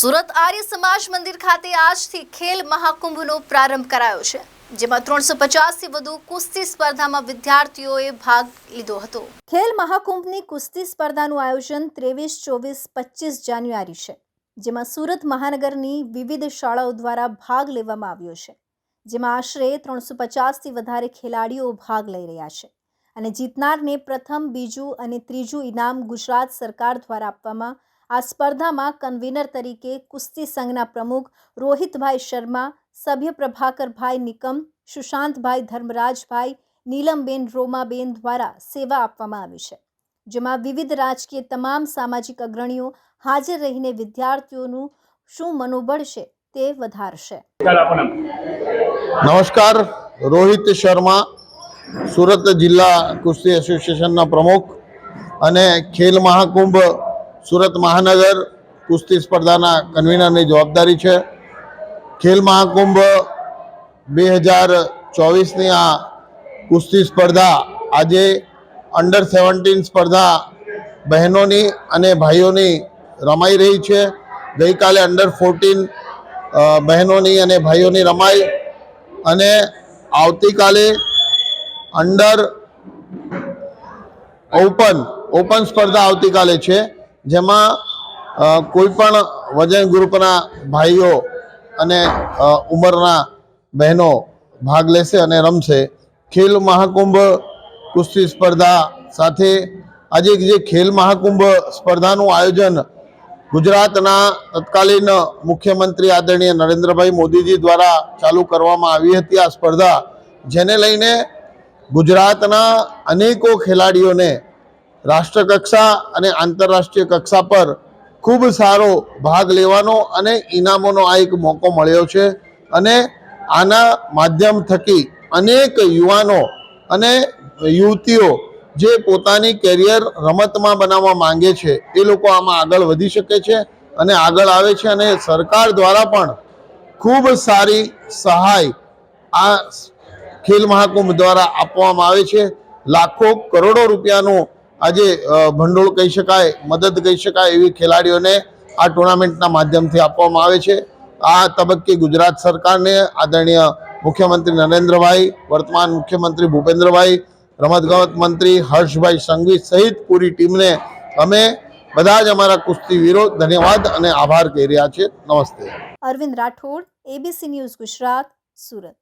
સુરત આર્ય સમાજ મંદિર ખાતે આજથી ખેલ મહાકુંભનો પ્રારંભ કરાયો છે, જેમાં ત્રણસો પચાસથી વધુ કુસ્તી સ્પર્ધામાં વિદ્યાર્થીઓએ ભાગ લીધો હતો. ખેલ મહાકુંભની કુસ્તી સ્પર્ધાનું આયોજન ત્રેવીસ, ચોવીસ, પચીસ જાન્યુઆરી છે, જેમાં સુરત મહાનગરની વિવિધ શાળાઓ દ્વારા ભાગ લેવામાં આવ્યો છે, જેમાં આશરે ત્રણસો પચાસથી વધારે ખેલાડીઓ ભાગ લઈ રહ્યા છે અને જીતનારને પ્રથમ, બીજું અને ત્રીજું ઇનામ ગુજરાત સરકાર દ્વારા આપવામાં આ સ્પર્ધામાં કન્વીનર તરીકે કુસ્તી સંઘના પ્રમુખ રોહિતભાઈ શર્મા, સભ્ય પ્રભાકરભાઈ નિકમ, સુશાંતભાઈ ધર્મરાજભાઈ, નીલમબેન રોમાબેન દ્વારા સેવા આપવામાં આવી છે, જેમાં વિવિધ રાજકીય તમામ સામાજિક અગ્રણીઓ હાજર રહીને વિદ્યાર્થીઓનું શું મનોબળ છે તે વધારશે. નમસ્કાર, રોહિત શર્મા, સુરત જિલ્લા કુસ્તી એસોસિએશનના પ્રમુખ અને ખેલ મહાકુંભ સુરત મહાનગર કુસ્તી સ્પર્ધાના કન્વીનરની જવાબદારી છે. ખેલ મહાકુંભ બે હજાર ચોવીસની આ કુસ્તી સ્પર્ધા આજે અંડર સેવન્ટીન સ્પર્ધા બહેનોની અને ભાઈઓની રમાઈ રહી છે. ગઈકાલે અંડર ફોર્ટીન બહેનોની અને ભાઈઓની રમાઈ અને આવતીકાલે અંડર ઓપન ઓપન સ્પર્ધા આવતીકાલે છે. જેમાં કોઈ પણ વજન ગ્રુપના ભાઈઓ અને ઉંમરના બહેનો ભાગ લેશે અને રમશે. ખેલ મહાકુંભ કુસ્તી સ્પર્ધા સાથે આજે જે ખેલ મહાકુંભ સ્પર્ધાનું આયોજન ગુજરાતના તત્કાલીન મુખ્યમંત્રી આદરણીય નરેન્દ્રભાઈ મોદીજી દ્વારા ચાલુ કરવામાં આવી હતી આ સ્પર્ધા. જેને લઈને ગુજરાતના અનેકો ખેલાડીઓને રાષ્ટ્રકક્ષા અને આંતરરાષ્ટ્રીય કક્ષા પર ખૂબ સારો ભાગ લેવાનો અને ઇનામોનો આ એક મોકો મળ્યો છે. અને આના માધ્યમ થકી અનેક યુવાનો અને યુવતીઓ જે પોતાની કેરિયર રમતમાં બનાવવા માંગે છે, એ લોકો આમાં આગળ વધી શકે છે અને આગળ આવે છે અને સરકાર દ્વારા પણ ખૂબ સારી સહાય આ ખેલ મહાકુંભ દ્વારા આપવામાં આવે છે. લાખો કરોડો રૂપિયાનું આજે ભંડોળ કહી શકાય, મદદ કહી શકાય એવી ખેલાડીઓને આ ટુર્નામેન્ટના માધ્યમથી આપવામાં આવે છે. આ તબક્કે ગુજરાત સરકારને આદરણીય મુખ્યમંત્રી નરેન્દ્રભાઈ, વર્તમાન મુખ્યમંત્રી ભૂપેન્દ્રભાઈ, રમતગમત મંત્રી હર્ષભાઈ સંઘવી સહિત પૂરી ટીમને અમે બધા જ અમારા કુસ્તીવીરો ધન્યવાદ અને આભાર કહી રહ્યા છીએ નમસ્તે. Arvind Rathod ABC news Gujarat, Surat.